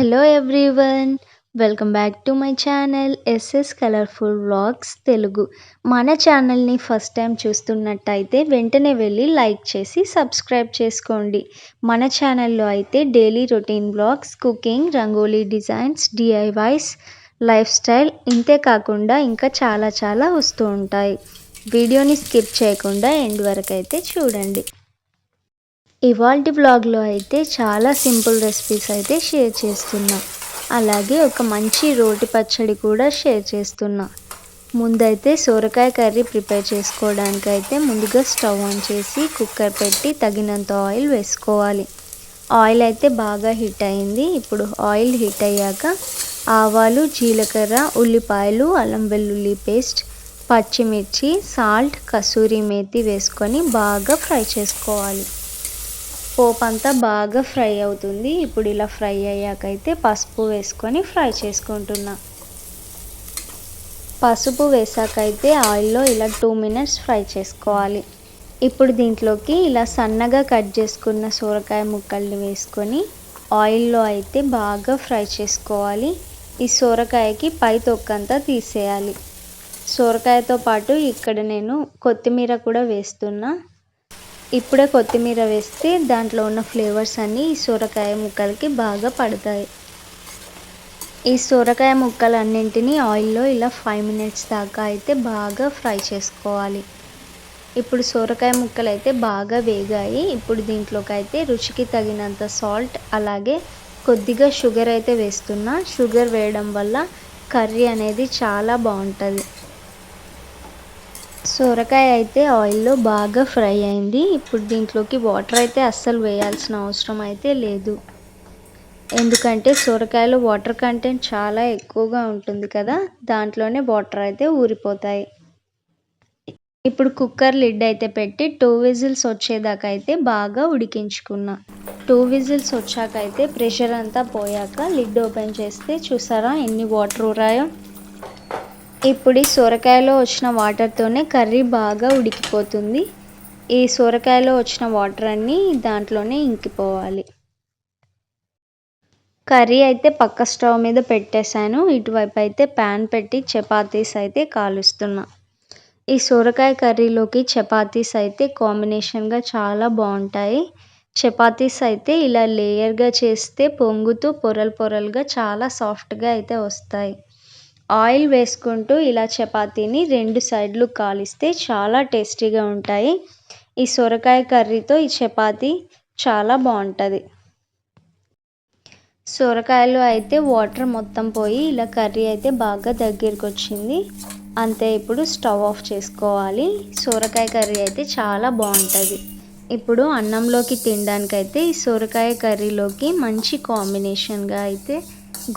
Hello everyone welcome back to my channel SS colourful vlogs Telugu మన ఛానల్ని first time చూస్తున్నట్టయితే వెంటనే వెళ్ళి లైక్ చేసి సబ్స్క్రైబ్ చేసుకోండి. మన ఛానల్లో అయితే daily routine blogs cooking rangoli designs DIYs lifestyle ఇంతే కాకుండా ఇంకా చాలా చాలా వస్తూ ఉంటాయి. వీడియోని స్కిప్ చేయకుండా ఎండ్ వరకు అయితే చూడండి. ఇవాల్టి బ్లాగ్లో అయితే చాలా సింపుల్ రెసిపీస్ అయితే షేర్ చేస్తున్నా. అలాగే ఒక మంచి రోటి పచ్చడి కూడా షేర్ చేస్తున్నా. ముందైతే సొరకాయ కర్రీ ప్రిపేర్ చేసుకోవడానికి అయితే ముందుగా స్టవ్ ఆన్ చేసి కుక్కర్ పెట్టి తగినంత ఆయిల్ వేసుకోవాలి. ఆయిల్ అయితే బాగా హీట్ అయింది. ఇప్పుడు ఆయిల్ హీట్ అయ్యాక ఆవాలు జీలకర్ర ఉల్లిపాయలు అల్లం వెల్లుల్లి పేస్ట్ పచ్చిమిర్చి సాల్ట్ కసూరి మేతి వేసుకొని బాగా ఫ్రై చేసుకోవాలి. పోపు అంతా బాగా ఫ్రై అవుతుంది. ఇప్పుడు ఇలా ఫ్రై అయ్యాకైతే పసుపు వేసుకొని ఫ్రై చేసుకుంటున్నా. పసుపు వేసాకైతే ఆయిల్లో ఇలా టూ మినిట్స్ ఫ్రై చేసుకోవాలి. ఇప్పుడు దీంట్లోకి ఇలా సన్నగా కట్ చేసుకున్న సొరకాయ ముక్కల్ని వేసుకొని ఆయిల్లో అయితే బాగా ఫ్రై చేసుకోవాలి. ఈ సొరకాయకి పై తొక్కంతా తీసేయాలి. సొరకాయతో పాటు ఇక్కడ నేను కొత్తిమీర కూడా వేస్తున్నా. ఇప్పుడే కొత్తిమీర వేస్తే దాంట్లో ఉన్న ఫ్లేవర్స్ అన్నీ ఈ సొరకాయ ముక్కలకి బాగా పడతాయి. ఈ సొరకాయ ముక్కలన్నింటినీ ఆయిల్లో ఇలా ఫైవ్ మినిట్స్ దాకా అయితే బాగా ఫ్రై చేసుకోవాలి. ఇప్పుడు సొరకాయ ముక్కలు అయితే బాగా వేగాయి. ఇప్పుడు దీంట్లోకి అయితే రుచికి తగినంత సాల్ట్ అలాగే కొద్దిగా షుగర్ అయితే వేస్తున్నా. షుగర్ వేయడం వల్ల కర్రీ అనేది చాలా బాగుంటుంది. సొరకాయ అయితే ఆయిల్లో బాగా ఫ్రై అయింది. ఇప్పుడు దీంట్లోకి వాటర్ అయితే అస్సలు వేయాల్సిన అవసరం అయితే లేదు. ఎందుకంటే సొరకాయలో వాటర్ కంటెంట్ చాలా ఎక్కువగా ఉంటుంది కదా దాంట్లోనే వాటర్ అయితే ఊరిపోతాయి. ఇప్పుడు కుక్కర్ లిడ్ అయితే పెట్టి టూ విజిల్స్ వచ్చేదాకా అయితే బాగా ఉడికించుకున్నా. టూ విజిల్స్ వచ్చాక అయితే ప్రెషర్ అంతా పోయాక లిడ్ ఓపెన్ చేస్తే చూసారా ఎన్ని వాటర్ ఊరాయో? ఇప్పుడు ఈ సొరకాయలో వచ్చిన వాటర్తోనే కర్రీ బాగా ఉడికిపోతుంది. ఈ సొరకాయలో వచ్చిన వాటర్ అన్నీ దాంట్లోనే ఇంకిపోవాలి. కర్రీ అయితే పక్క స్టవ్ మీద పెట్టేశాను. ఇటువైపు అయితే ప్యాన్ పెట్టి చపాతీస్ అయితే కాలుస్తున్నా. ఈ సొరకాయ కర్రీలోకి చపాతీస్ అయితే కాంబినేషన్గా చాలా బాగుంటాయి. చపాతీస్ అయితే ఇలా లేయర్గా చేస్తే పొంగుతూ పొరలు పొరలుగా చాలా సాఫ్ట్గా అయితే వస్తాయి. ఆయిల్ వేసుకుంటూ ఇలా చపాతీని రెండు సైడ్లు కాలిస్తే చాలా టేస్టీగా ఉంటాయి. ఈ సొరకాయ కర్రీతో ఈ చపాతీ చాలా బాగుంటుంది. సొరకాయలు అయితే వాటర్ మొత్తం పోయి ఇలా కర్రీ అయితే బాగా దగ్గరికి వచ్చింది అంతే ఇప్పుడు స్టవ్ ఆఫ్ చేసుకోవాలి. సొరకాయ కర్రీ అయితే చాలా బాగుంటుంది. ఇప్పుడు అన్నంలోకి తినడానికి అయితే ఈ సొరకాయ కర్రీలోకి మంచి కాంబినేషన్గా అయితే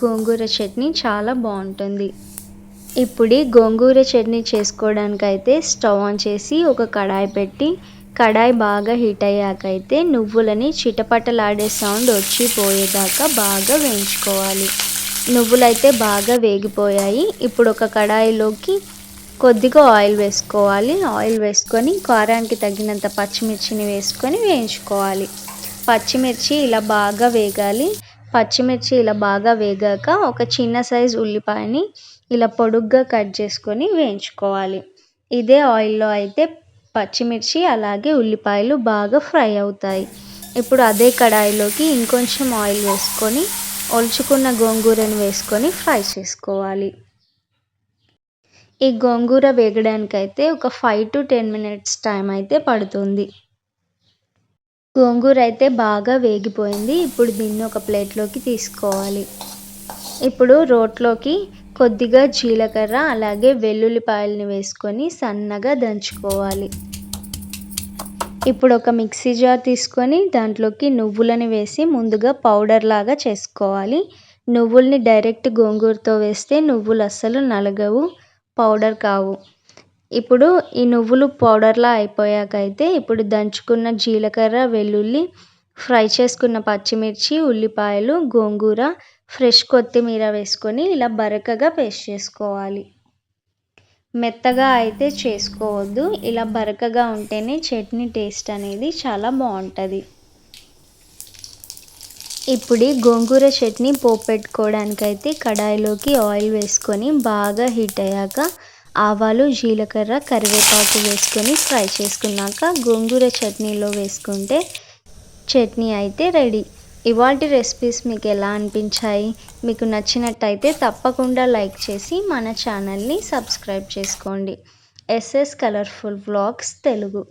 గోంగూర చట్నీ చాలా బాగుంటుంది. ఇప్పుడు గోంగూర చట్నీ చేసుకోవడానికి అయితే స్టవ్ ఆన్ చేసి ఒక కడాయి పెట్టి కడాయి బాగా హీట్ అయ్యాక అయితే నువ్వులని చిటపటలాడే సౌండ్ వచ్చి పోయేదాకా బాగా వేయించుకోవాలి. నువ్వులైతే బాగా వేగిపోయాయి. ఇప్పుడు ఒక కడాయిలోకి కొద్దిగా ఆయిల్ వేసుకోవాలి. ఆయిల్ వేసుకొని కారానికి తగినంత పచ్చిమిర్చిని వేసుకొని వేయించుకోవాలి. పచ్చిమిర్చి ఇలా బాగా వేగాలి. పచ్చిమిర్చి ఇలా బాగా వేగాక ఒక చిన్న సైజు ఉల్లిపాయని ఇలా పొడుగ్గా కట్ చేసుకొని వేయించుకోవాలి. ఇదే ఆయిల్లో అయితే పచ్చిమిర్చి అలాగే ఉల్లిపాయలు బాగా ఫ్రై అవుతాయి. ఇప్పుడు అదే కడాయిలోకి ఇంకొంచెం ఆయిల్ వేసుకొని ఒలుచుకున్న గోంగూరను వేసుకొని ఫ్రై చేసుకోవాలి. ఈ గోంగూర వేగడానికైతే ఒక five to ten minutes time అయితే పడుతుంది. గోంగూర అయితే బాగా వేగిపోయింది. ఇప్పుడు దీన్ని ఒక ప్లేట్లోకి తీసుకోవాలి. ఇప్పుడు రోట్లోకి కొద్దిగా జీలకర్ర అలాగే వెల్లుల్లిపాయలని వేసుకొని సన్నగా దంచుకోవాలి. ఇప్పుడు ఒక మిక్సీ జార్ తీసుకొని దాంట్లోకి నువ్వులని వేసి ముందుగా పౌడర్ లాగా చేసుకోవాలి. నువ్వుల్ని డైరెక్ట్ గోంగూరతో వేస్తే నువ్వులు అస్సలు నలగవు పౌడర్ కావు. ఇప్పుడు ఈ నువ్వులు పౌడర్లా అయిపోయాక అయితే ఇప్పుడు దంచుకున్న జీలకర్ర వెల్లుల్లి ఫ్రై చేసుకున్న పచ్చిమిర్చి ఉల్లిపాయలు గోంగూర ఫ్రెష్ కొత్తిమీర వేసుకొని ఇలా బరకగా పేస్ట్ చేసుకోవాలి. మెత్తగా అయితే చేసుకోవద్దు. ఇలా బరకగా ఉంటేనే చట్నీ టేస్ట్ అనేది చాలా బాగుంటుంది. ఇప్పుడు గోంగూర చట్నీ పోపు పెట్టుకోవడానికైతే కడాయిలోకి ఆయిల్ వేసుకొని బాగా హీట్ అయ్యాక ఆవాలు జీలకర్ర కరివేపాకు వేసుకొని ఫ్రై చేసుకున్నాక గోంగూర చట్నీలో వేసుకుంటే చట్నీ అయితే రెడీ. ఇవాటి రెసిపీస్ మీకు ఎలా అనిపించాయి? మీకు నచ్చినట్టయితే తప్పకుండా లైక్ చేసి మన ఛానల్ని సబ్స్క్రైబ్ చేసుకోండి. SS colourful vlogs Telugu.